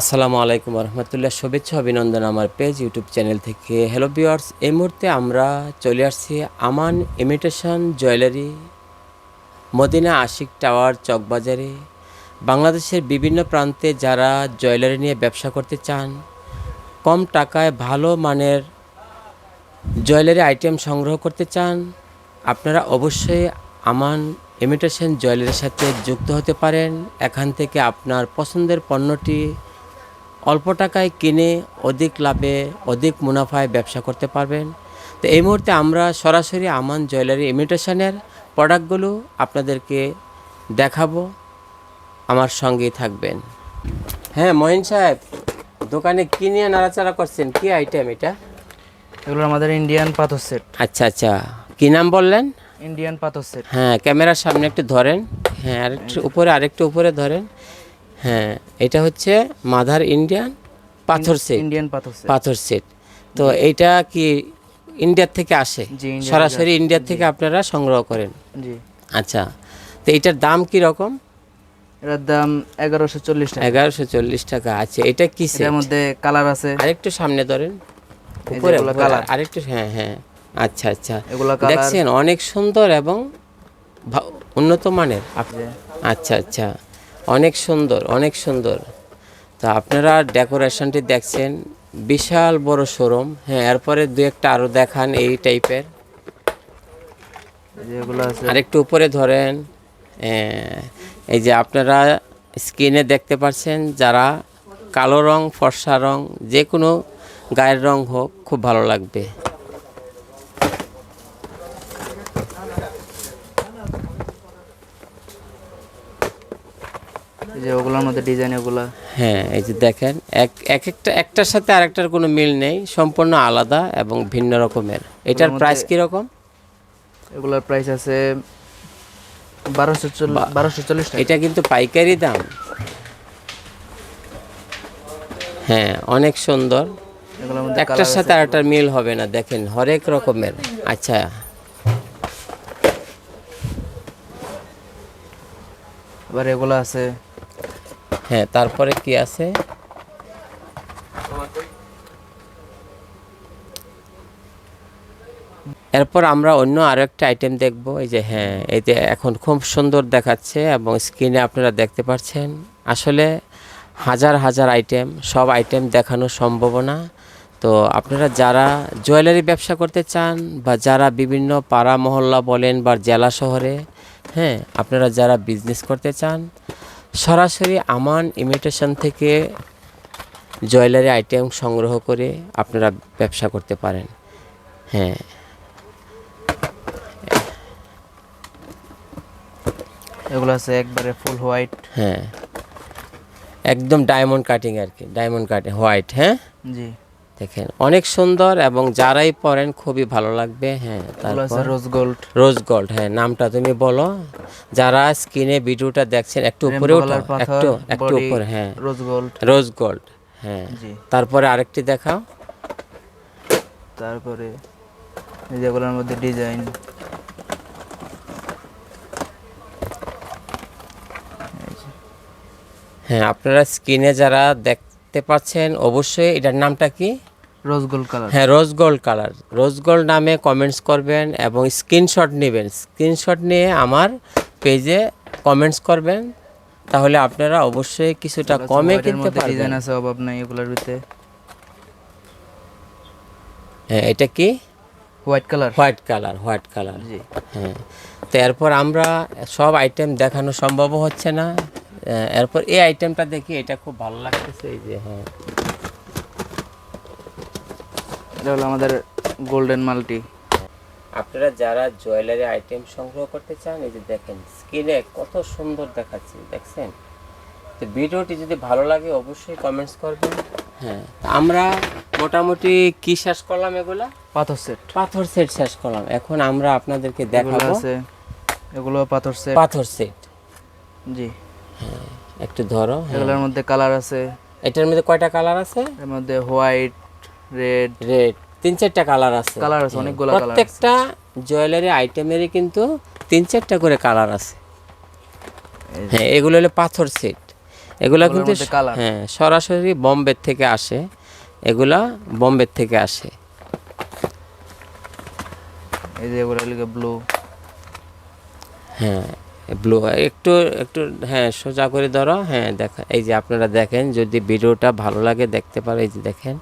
আসসালামু আলাইকুম রহমতুল্লাহ শুভেচ্ছা, অভিনন্দন আমার পেজ, ইউটিউব চ্যানেল থেকে। হ্যালো ভিউয়ার্স এই মুহূর্তে আমরা চলে আসছি Aman imitation jewellery Madina Ashiq tower চকবাজারে। বাংলাদেশের বিভিন্ন প্রান্তে যারা জুয়েলারি নিয়ে ব্যবসা করতে চান, কম টাকায় ভালো মানের জুয়েলারি আইটেম সংগ্রহ করতে চান, আপনারা অবশ্যই আমান ইমিটেশন জুয়েলারির সাথে যুক্ত হতে পারেন। এখান থেকে আপনার পছন্দের পণ্যটি অল্প টাকায় কিনে অধিক লাভে অধিক মুনাফায় ব্যবসা করতে পারবেন। তো এই মুহূর্তে আমরা সরাসরি আমান জুয়েলারি ইমিটেশনের প্রোডাক্টগুলো আপনাদেরকে দেখাবো। আমার সঙ্গেই থাকবেন। হ্যাঁ মহিন সাহেব দোকানে কি নিয়ে নাড়াচাড়া করছেন? কি আইটেম এটা? এগুলো আমাদের ইন্ডিয়ান পাথর সেট আচ্ছা আচ্ছা। কি নাম বললেন? ইন্ডিয়ান পাথর সেট হ্যাঁ ক্যামেরার সামনে একটু ধরেন। হ্যাঁ আরেকটু উপরে আরেকটু উপরে ধরেন। হ্যাঁ এটা হচ্ছে মাদার ইন্ডিয়ান পাথর সেট। ইন্ডিয়ান পাথর সেট। পাথর সেট। তো এইটা কি ইন্ডিয়ার থেকে আসে? সরাসরি ইন্ডিয়ার থেকে আপনারা সংগ্রহ করেন। জি। আচ্ছা তো এটার দাম কি রকম? এটার দাম এগারোশো চল্লিশ টাকা। এগারোশো চল্লিশ টাকা। আছে এটা কি set? মধ্যে কালার আছে। আরেকটু সামনে ধরেন। উপরে colour। আরেকটু হ্যাঁ হ্যাঁ। আচ্ছা আচ্ছা। এগুলো কালার। দেখছেন অনেক সুন্দর এবং উন্নত মানের। আচ্ছা আচ্ছা। অনেক সুন্দর অনেক সুন্দর। তো আপনারা ডেকোরেশনটি দেখছেন বিশাল বড় শোরুম। হ্যাঁ এরপরে দু একটা আরও দেখান এই টাইপের। যেগুলো আছে। আরেকটু উপরে ধরেন এই যে আপনারা স্ক্রিনে দেখতে পাচ্ছেন যারা কালো রং ফর্সা রং যে কোনো গায়ের রং হোক খুব ভালো লাগবে। যে ওগুলোর মধ্যে ডিজাইন এগুলা। হ্যাঁ এই যে দেখেন এক এক একটা একটার সাথে আরেকটার কোনো মিল নেই সম্পূর্ণ আলাদা এবং ভিন্ন রকমের। এটার প্রাইস কীরকম? এগুলোর প্রাইস আছে বারোশো চল্লিশ বারোশো চল্লিশ এটা কিন্তু পাইকারি দাম। হ্যাঁ অনেক সুন্দর। একটার সাথে আরেকটার মিল হবে না দেখেন হরেক রকমের। আচ্ছা। এবার এগুলো আছে হ্যাঁ তারপরে কি আছে? এরপর আমরা অন্য আরও একটা আইটেম দেখব। এই যে হ্যাঁ এই যে এখন খুব সুন্দর দেখাচ্ছে এবং স্ক্রিনে আপনারা দেখতে পাচ্ছেন। আসলে হাজার হাজার আইটেম সব আইটেম দেখানো সম্ভব না তো আপনারা যারা জুয়েলারি ব্যবসা করতে চান বা যারা বিভিন্ন পাড়া মহল্লা বলেন বা জেলা শহরে হ্যাঁ আপনারা যারা বিজনেস করতে চান সরাসরি আমান ইমিটেশন থেকে জুয়েলারি আইটেম সংগ্রহ করে আপনারা ব্যবসা করতে পারেন। হ্যাঁ। এগুলো আছে একবারে ফুল হোয়াইট হ্যাঁ। একদম ডায়মন্ড কাটিং আর কি ডায়মন্ড কাটিং হোয়াইট হ্যাঁ? জি। দেখেন অনেক সুন্দর এবং যারাই পরেন খুবই ভালো লাগবে হ্যাঁ তারপর রোজ গোল্ড। রোজ গোল্ড হ্যাঁ নামটা তুমি বলো। যারা স্ক্রিনে ভিডিওটা দেখছেন একটু উপরে একটু একটু উপরে হ্যাঁ। রোজ গোল্ড। রোজ গোল্ড হ্যাঁ। তারপরে আরেকটি দেখাও। তারপরে যেগুলোর মধ্যে ডিজাইন। হ্যাঁ আপনারা স্ক্রিনে যারা দেখতে পাচ্ছেন অবশ্যই এটার নামটা কি? কালার হ্যাঁ কালার নামে কমেন্টস করবেন এবং স্ক্রিনশট নেবেন। স্ক্রিনশট নিয়ে আমার পেজে কমেন্টস করবেন। তাহলে আপনারা অবশ্যই কিছুটা কমে কিনতে পারবেন। ডিজাইন আছে অভাব নাই এগুলোর ভিতরে। হ্যাঁ এটা কি? White colour white colour white colour জি। হ্যাঁ তো এরপর আমরা সব আইটেম দেখানো সম্ভব হচ্ছে না। এরপর এই আইটেমটা দেখি এটা খুব ভালো লাগতেছে এই যে হ্যাঁ। এটা হলো আমাদের গোল্ডেন মাল্টি আপনারা যারা জুয়েলারি আইটেম সংগ্রহ করতে চান এই যে দেখেন স্ক্রিনে কত সুন্দর দেখাচ্ছে দেখছেন? তো ভিডিওটি যদি ভালো লাগে অবশ্যই কমেন্টস করবেন। হ্যাঁ। আমরা মোটামুটি কি শেষ করলাম এগুলা? পাথর সেট পাথর সেট শেষ করলাম। এখন আমরা আপনাদেরকে দেখাবো। আছে। এগুলো পাথর সেট পাথর সেট জি। একটু ধরো হ্যাঁ। এগুলোর মধ্যে কালার আছে। এটার মধ্যে কয়টা কালার আছে? এর মধ্যে হোয়াইট রেড রেড তিন চারটা কালার আছে। কালার আছে অনেকগুলো কালার প্রত্যেকটা জুয়েলারি আইটেমেরই কিন্তু তিন চারটা করে কালার আছে। হ্যাঁ এগুলো হলো পাথর সেট এগুলা কিন্তু হ্যাঁ সরাসরি বোম্বে থেকে আসে। এগুলা বোম্বে থেকে আসে। এই যে এগুলো লিখে ব্লু হ্যাঁ ব্লু একটু একটু হ্যাঁ সোজা করে ধরো। হ্যাঁ দেখা এই যে আপনারা দেখেন যদি ভিডিওটা ভালো লাগে দেখতে পারো এই যে দেখেন।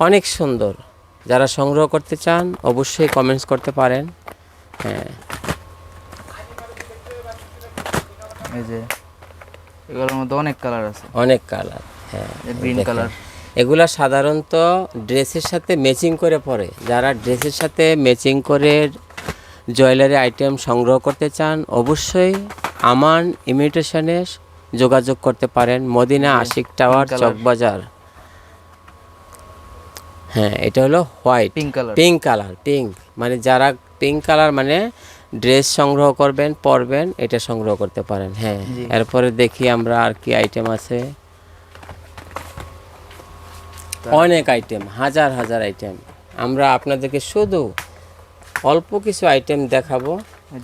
অনেক সুন্দর। যারা সংগ্রহ করতে চান অবশ্যই কমেন্টস করতে পারেন। হ্যাঁ। এই যে এগুলোর মধ্যে অনেক কালার আছে। অনেক কালার হ্যাঁ। গ্রিন কালার এগুলা সাধারণত ড্রেসের সাথে ম্যাচিং করে পরে। যারা ড্রেসের সাথে ম্যাচিং করে জুয়েলারি আইটেম সংগ্রহ করতে চান অবশ্যই আমান ইমিটেশনে যোগাযোগ করতে পারেন। মদিনা আশিক টাওয়ার। চকবাজার। হ্যাঁ এটা হলো white. Pink colour pink colour pink মানে যারা পিঙ্ক কালার মানে ড্রেস সংগ্রহ করবেন পরবেন এটা সংগ্রহ করতে পারেন হ্যাঁ। এরপরে দেখি আমরা আর কি আইটেম আছে। অনেক আইটেম হাজার হাজার আইটেম আমরা আপনাদেরকে শুধু অল্প কিছু আইটেম দেখাবো।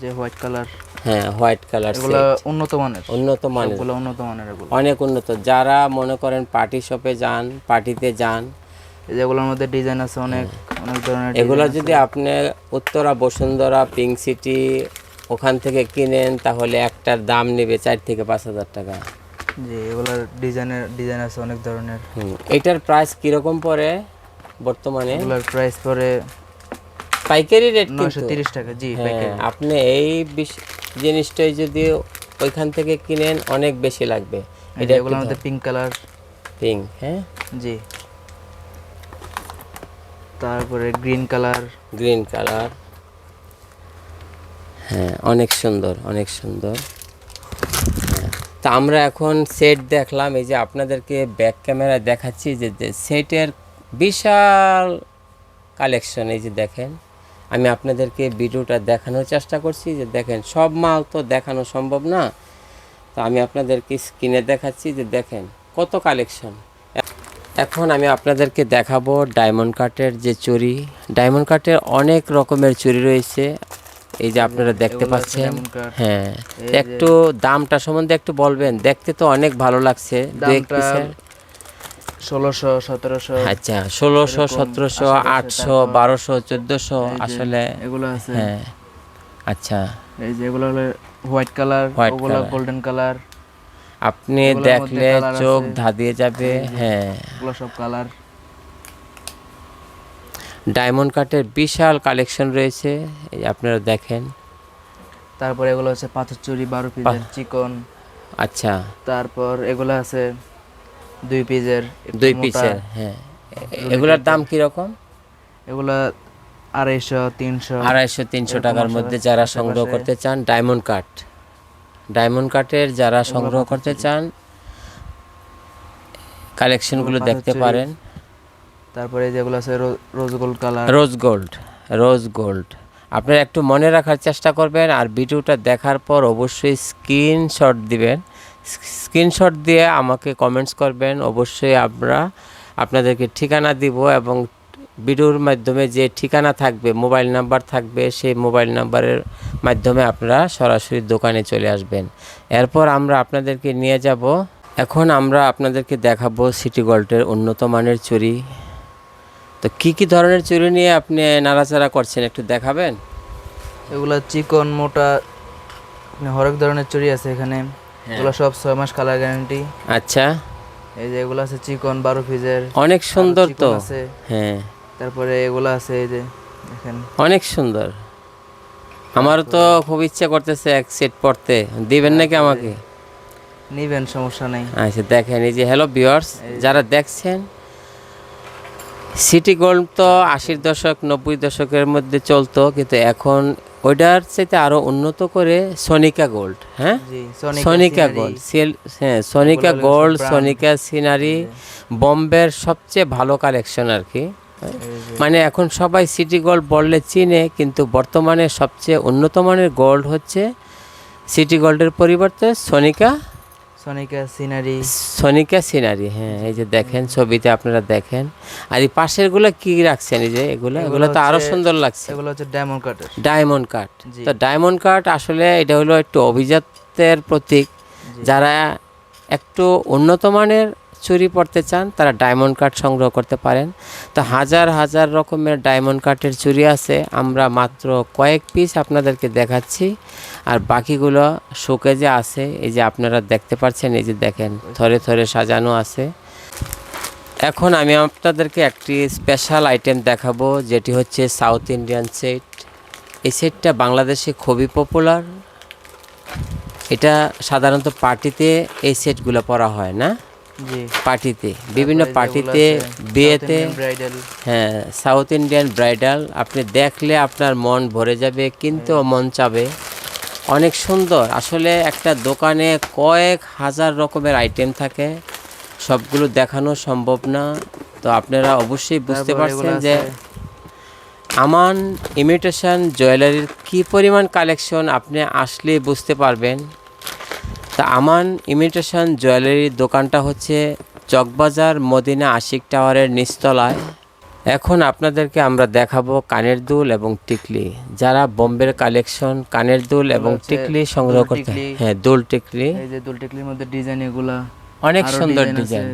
যে হোয়াইট কালার। হ্যাঁ হোয়াইট কালার এগুলো উন্নত মানের। উন্নত মানের। এগুলো উন্নত মানের এগুলো। অনেক উন্নত। যারা মনে করেন পার্টি শপে যান পার্টিতে যান এই যে এগুলোর মধ্যে ডিজাইন আছে অনেক অনেক ধরনের এগুলো যদি আপনি উত্তরা বসুন্ধরা পিঙ্ক সিটি ওখান থেকে কিনেন তাহলে একটার দাম নেবে চার থেকে পাঁচ হাজার টাকা। জি এগুলোর ডিজাইনের ডিজাইন আছে অনেক ধরনের। এটার প্রাইস কীরকম পড়ে বর্তমানে? এগুলোর প্রাইস পরে পাইকারি রেট নয়শো তিরিশ টাকা জি হ্যাঁ আপনি এই জিনিসটাই যদি ওইখান থেকে কিনেন অনেক বেশি লাগবে। এটা এগুলোর মধ্যে পিঙ্ক কালার পিঙ্ক হ্যাঁ? জি। তারপরে গ্রিন কালার গ্রিন কালার হ্যাঁ অনেক সুন্দর অনেক সুন্দর। হ্যাঁ, তা আমরা এখন সেট দেখলাম এই যে আপনাদেরকে ব্যাক ক্যামেরা দেখাচ্ছি যে সেটের বিশাল কালেকশন এই যে দেখেন। আমি আপনাদেরকে ভিডিওটা দেখানোর চেষ্টা করছি যে দেখেন সব মাল তো দেখানো সম্ভব না। তো আমি আপনাদেরকে স্ক্রিনে দেখাচ্ছি যে দেখেন কত কালেকশন এখন আমি আপনাদেরকে দেখাবো ডায়মন্ড কাটের যে চুরি। ডায়মন্ড কাটের অনেক রকমের চুরি রয়েছে। এই যে আপনারা দেখতে পাচ্ছেন। হ্যাঁ একটু দামটা সম্বন্ধে একটু বলবেন। দেখতে তো অনেক ভালো লাগছে। ষোলোশো সতেরোশো। আচ্ছা ষোলোশো সতেরোশো আটশো বারোশো চোদ্দোশো আসলে এগুলো আছে। হ্যাঁ আচ্ছা। এই যে এগুলো হলো হোয়াইট কালার ওগুলো colour। Golden colour. আপনি দেখলে চোখ। ধাঁধিয়ে যাবে হ্যাঁ। এগুলো সব কালার ডায়মন্ড কাটের বিশাল কালেকশন রয়েছে এই আপনারা দেখেন। তারপর এগুলো হচ্ছে পাথর চুরি বারো পিসের চিকন। আচ্ছা। তারপর এগুলো আছে দুই পিসের দুই। পিসের হ্যাঁ। এগুলোর দাম কীরকম? এগুলো আড়াইশো তিনশো। আড়াইশো তিনশো টাকার মধ্যে যারা সংগ্রহ করতে চান ডায়মন্ড কাট ডায়মন্ড কাটের যারা সংগ্রহ করতে চান কালেকশনগুলো দেখতে পারেন। তারপরে যেগুলো আছে rose gold colour rose gold rose gold আপনারা একটু মনে রাখার চেষ্টা করবেন আর ভিডিওটা দেখার পর অবশ্যই স্ক্রিনশট দিবেন। স্ক্রিনশট দিয়ে আমাকে কমেন্টস করবেন। অবশ্যই আমরা আপনাদেরকে ঠিকানা দিব এবং ভিডিওর মাধ্যমে যে ঠিকানা থাকবে মোবাইল নাম্বার থাকবে সেই মোবাইল নাম্বারের মাধ্যমে আপনারা সরাসরি দোকানে চলে আসবেন। এরপর আমরা আপনাদেরকে নিয়ে যাব। এখন আমরা আপনাদেরকে দেখাবো সিটি গোল্ডের উন্নত মানের চুরি তো কি কি ধরনের চুরি নিয়ে আপনি নাড়াচাড়া করছেন একটু দেখাবেন? এগুলো চিকন মোটা হরেক ধরনের চুরি আছে এখানে। হ্যাঁ। এগুলো সব ছয় মাস কালার গ্যারান্টি। আচ্ছা। এই যে এগুলো আছে চিকন বারো পিসের। অনেক সুন্দর তো। আছে। হ্যাঁ। তারপরে এগুলো আছে এই যে দেখেন। অনেক সুন্দর। আমারও তো খুব ইচ্ছা করতেছে এক সেট পড়তে। দিবেন নাকি আমাকে? নিবেন সমস্যা নেই। আচ্ছা দেখেন এই যে হ্যালো ভিউয়ার্স যারা দেখছেন সিটি গোল্ড তো আশির দশক নব্বই দশকের মধ্যে চলতো কিন্তু এখন ওইটার চাইতে আরও উন্নত করে সনিকা গোল্ড হ্যাঁ? সনিকা গোল্ড সেল- হ্যাঁ সনিকা গোল্ড সনিকা সিনারি বম্বের সবচেয়ে ভালো কালেকশন আর কি। মানে এখন সবাই সিটি গোল্ড বললে চিনে কিন্তু বর্তমানে সবচেয়ে উন্নত মানের গোল্ড হচ্ছে সিটি গোল্ডের পরিবর্তে সোনিকা সনিকা সিনারি সোনিকা সিনারি হ্যাঁ এই যে দেখেন ছবিতে আপনারা দেখেন। আর এই পাশেরগুলো কি রাখছেন এই যে এগুলো? এগুলো তো আরও সুন্দর লাগছে। এগুলো হচ্ছে ডায়মন্ড কাটের ডায়মন্ড কাট তো ডায়মন্ড কাট আসলে এটা হলো একটু অভিজাতের প্রতীক। যারা একটু উন্নত মানের চুরি পড়তে চান, তারা ডায়মন্ড কাট সংগ্রহ করতে পারেন। তো হাজার হাজার রকমের ডায়মন্ড কাটের চুরি আছে। আমরা মাত্র কয়েক পিস আপনাদেরকে দেখাচ্ছি। আর বাকিগুলো শোকেজে আছে। এই যে আপনারা দেখতে পাচ্ছেন, এই যে দেখেন, থরে থরে সাজানো আছে। এখন আমি আপনাদেরকে একটি স্পেশাল আইটেম দেখাবো, যেটি হচ্ছে সাউথ ইন্ডিয়ান সেট এই সেটটা বাংলাদেশে খুবই পপুলার এটা সাধারণত পার্টিতে এই সেটগুলো পরা হয়, না? পার্টিতে বিভিন্ন পার্টিতে বিয়েতে হ্যাঁ সাউথ ইন্ডিয়ান ব্রাইডাল আপনি দেখলে আপনার মন ভরে যাবে কিন্তু মন চাবে। অনেক সুন্দর। আসলে একটা দোকানে কয়েক হাজার রকমের আইটেম থাকে। সবগুলো দেখানো সম্ভব না। তো আপনারা অবশ্যই বুঝতে পারছেন যে আমান ইমিটেশন জুয়েলারির কি পরিমাণ কালেকশন আপনি আসলে বুঝতে পারবেন। তা আমান ইমিটেশন জুয়েলারির দোকানটা হচ্ছে চকবাজার মদিনা আশিক টাওয়ারের নিচতলায়। এখন আপনাদেরকে আমরা দেখাবো কানের দুল এবং টিকলি। যারা বোম্বের কালেকশন কানের দুল এবং টিকলি সংগ্রহ করতে হ্যাঁ দুল টিকলি। এই যে দুল টেকলির মধ্যে ডিজাইন এগুলা। অনেক সুন্দর ডিজাইন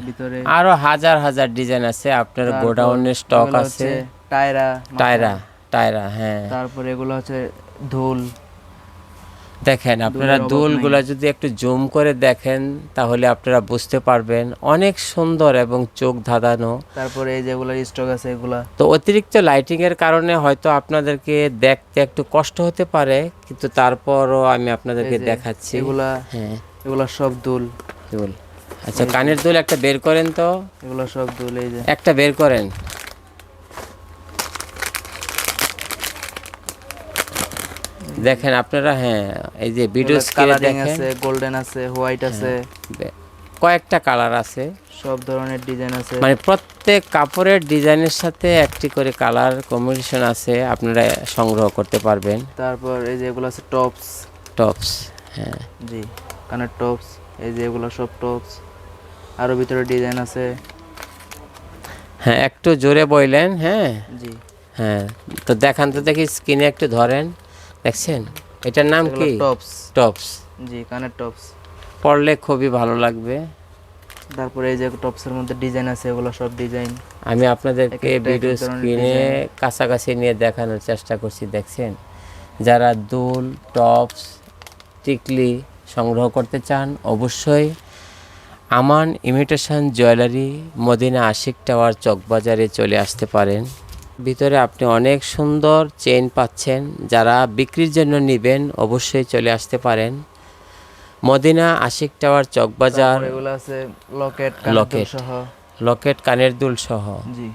আরও হাজার হাজার ডিজাইন আছে। আপনার গোডাউনের স্টক আছে। টায়রা টায়রা টায়রা হ্যাঁ। তারপরে এগুলো হচ্ছে ধুল। দেখেন আপনারা দুলগুলা যদি একটু জুম করে দেখেন তাহলে আপনারা বুঝতে পারবেন অনেক সুন্দর এবং চোখ ধাঁধানো। তারপরে এই যেগুলো স্টক আছে এগুলা। তো অতিরিক্ত লাইটিং এর কারণে হয়তো আপনাদেরকে দেখতে একটু কষ্ট হতে পারে কিন্তু তারপরও আমি আপনাদেরকে দেখাচ্ছি। এগুলা হ্যাঁ। এগুলা সব দুল। দুল। আচ্ছা কানের দুল একটা বের করেন তো। এগুলো সব দুল এই যে। একটা বের করেন। দেখেন আপনারা হ্যাঁ এই যে ভিডিও স্ক্রিনে দেখেন। আছে গোল্ডেন আছে হোয়াইট আছে। কয়েকটা কালার আছে। সব ধরনের ডিজাইন আছে। মানে প্রত্যেক কাপড়ের ডিজাইনের সাথে একটি করে কালার কম্বিনেশন আছে আপনারা সংগ্রহ করতে পারবেন। তারপর এই যে এগুলো আছে টপস টপস হ্যাঁ। জি কানের টপস এই যে এগুলো সব টপস আরও ভিতরে ডিজাইন আছে। হ্যাঁ একটু জোরে বইলেন হ্যাঁ। জি। হ্যাঁ তো দেখান তো দেখি স্ক্রিনে একটু ধরেন। দেখছেন? এটার নাম কি? টপস টপস জি কানের টপস পড়লে খুবই ভালো লাগবে। তারপরে এই যে টপসের মধ্যে ডিজাইন আছে এগুলো সব ডিজাইন আমি আপনাদেরকে ভিডিও স্ক্রিনে কাছাকাছি নিয়ে দেখানোর চেষ্টা করছি দেখছেন? যারা দুল টপস টিকলি সংগ্রহ করতে চান অবশ্যই Aman imitation jewellery Madina Ashiq tower চকবাজারে চলে আসতে পারেন। ভিতরে আপনি অনেক সুন্দর চেইন পাচ্ছেন। যারা বিক্রির জন্য নেবেন অবশ্যই চলে আসতে পারেন। মদিনা আশিক টাওয়ার চকবাজার। এগুলো আছে লকেট লকেট। লকেট। সহ। লকেট কানের দুল সহ। জি।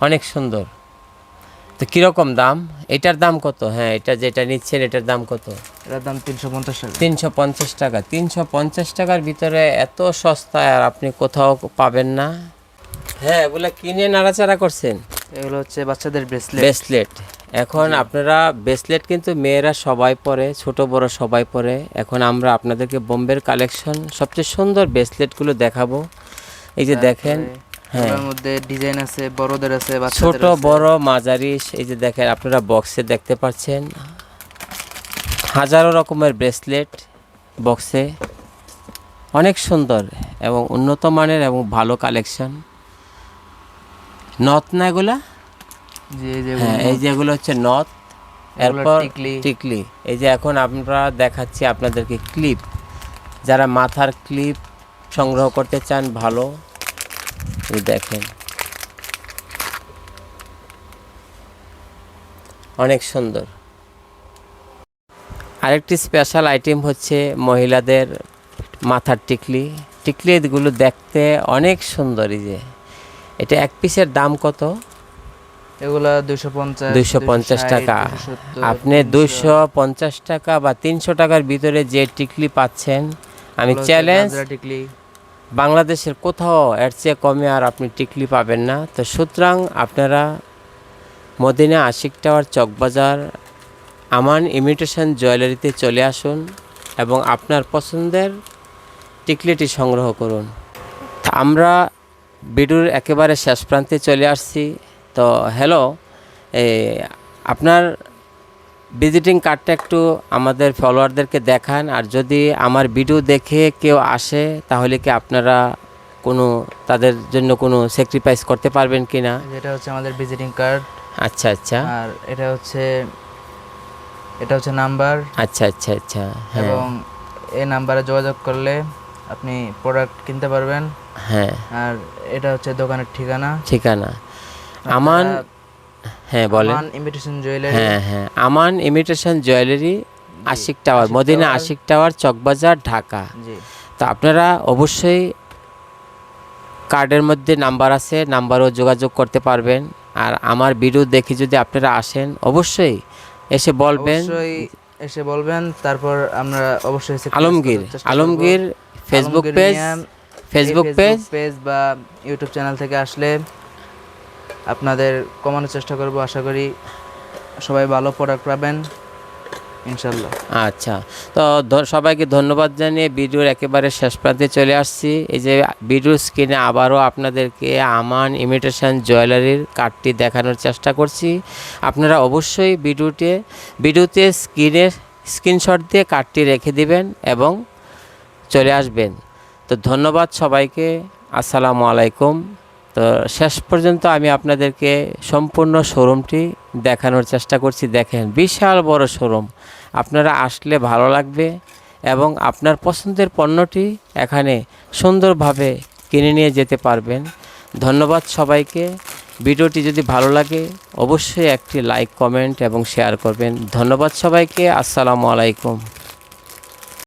অনেক সুন্দর। তো কীরকম দাম? এটার দাম কত? হ্যাঁ এটা যেটা নিচ্ছেন এটার দাম কত? এটার দাম তিনশো পঞ্চাশ টাকা। তিনশো পঞ্চাশ টাকা। তিনশো পঞ্চাশ টাকার ভিতরে এত সস্তায় আর আপনি কোথাও পাবেন না। হ্যাঁ এগুলো কিনে নাড়াচাড়া করছেন। এগুলো হচ্ছে বাচ্চাদের ব্রেসলেট ব্রেসলেট এখন আপনারা ব্রেসলেট কিন্তু মেয়েরা সবাই পরে ছোট বড় সবাই পরে। এখন আমরা আপনাদেরকে বোম্বের কালেকশন সবচেয়ে সুন্দর ব্রেসলেটগুলো দেখাবো। এই যে দেখেন হ্যাঁ। মধ্যে ডিজাইন আছে বড়দের আছে ছোট। বড় মাঝারি এই যে দেখেন আপনারা বক্সে দেখতে পাচ্ছেন। হাজারো রকমের ব্রেসলেট বক্সে অনেক সুন্দর এবং উন্নত মানের এবং ভালো কালেকশন নথ না এগুলা? এই যে হ্যাঁ এই হচ্ছে নথ। এরপর। টিকলি। এই যে এখন আমরা দেখাচ্ছি আপনাদেরকে ক্লিপ। যারা মাথার ক্লিপ সংগ্রহ করতে চান ভালো। দেখেন। অনেক সুন্দর। আরেকটি স্পেশাল আইটেম হচ্ছে মহিলাদের মাথার টিকলি। টিকলিগুলো দেখতে অনেক সুন্দর এই যে। এটা এক পিসের দাম কত? এগুলা দুইশো পঞ্চাশ দুইশো পঞ্চাশ টাকা। আপনি দুইশো পঞ্চাশ টাকা বা তিনশো টাকার ভিতরে যে টিকলি পাচ্ছেন আমি চ্যালেঞ্জ টিকলি। বাংলাদেশের কোথাও এর চেয়ে কমে আর আপনি টিকলি পাবেন না। তো সুতরাং আপনারা মদিনা আশিক টাওয়ার চকবাজার আমান ইমিটেশন জুয়েলারিতে চলে আসুন এবং আপনার পছন্দের টিকলিটি সংগ্রহ করুন। আমরা ভিডিওর একেবারে শেষ প্রান্তে চলে আসছি। তো হ্যালো আপনার ভিজিটিং কার্ডটা একটু আমাদের ফলোয়ারদেরকে দেখান আর যদি আমার ভিডিও দেখে কেউ আসে তাহলে কি আপনারা কোনো তাদের জন্য কোনো স্যাক্রিফাইস করতে পারবেন কি না যেটা হচ্ছে আমাদের ভিজিটিং কার্ড আচ্ছা আচ্ছা। আর এটা হচ্ছে এটা হচ্ছে নাম্বার আচ্ছা আচ্ছা আচ্ছা হ্যাঁ। এবং এই নাম্বারে যোগাযোগ করলে আপনি প্রোডাক্ট কিনতে পারবেন। হ্যাঁ। আর এটা হচ্ছে দোকানের ঠিকানা। ঠিকানা। আমান হ্যাঁ বলেন। ইনভিটেশন জুয়েলারি হ্যাঁ হ্যাঁ। Aman imitation jewellery Ashiq tower Madina Ashiq tower Chawkbazar Dhaka. জি। তো আপনারা অবশ্যই কার্ডের মধ্যে নাম্বার আছে নাম্বারও যোগাযোগ করতে পারবেন। আর আমার ভিডিও দেখে যদি আপনারা আসেন অবশ্যই এসে বলবেন। এসে বলবেন তারপর আমরা অবশ্যই Alamgir. Alamgir Facebook page Facebook page page বা ইউটিউব চ্যানেল থেকে আসলে আপনাদের কমানোর চেষ্টা করব। আশা করি সবাই ভালো প্রোডাক্ট পাবেন ইনশাল্লাহ আচ্ছা তো সবাইকে ধন্যবাদ জানিয়ে ভিডিওর একেবারে শেষ প্রান্তে চলে আসছি। এই যে ভিডিওর স্ক্রিনে আবারও আপনাদেরকে আমান ইমিটেশন জুয়েলারির কার্ডটি দেখানোর চেষ্টা করছি। আপনারা অবশ্যই ভিডিওতে ভিডিওতে স্ক্রিনের স্ক্রিনশট দিয়ে কার্ডটি রেখে দিবেন এবং চলে আসবেন। তো ধন্যবাদ সবাইকে, আসসালামু আলাইকুম। তো শেষ পর্যন্ত আমি আপনাদেরকে সম্পূর্ণ শোরুমটি দেখানোর চেষ্টা করছি। দেখেন, বিশাল বড় শোরুম। আপনারা আসলে ভালো লাগবে এবং আপনার পছন্দের পণ্যটি এখানে সুন্দরভাবে কিনে নিয়ে যেতে পারবেন। ধন্যবাদ সবাইকে। ভিডিওটি যদি ভালো লাগে, অবশ্যই একটি লাইক, কমেন্ট এবং শেয়ার করবেন। ধন্যবাদ সবাইকে। আসসালামু আলাইকুম।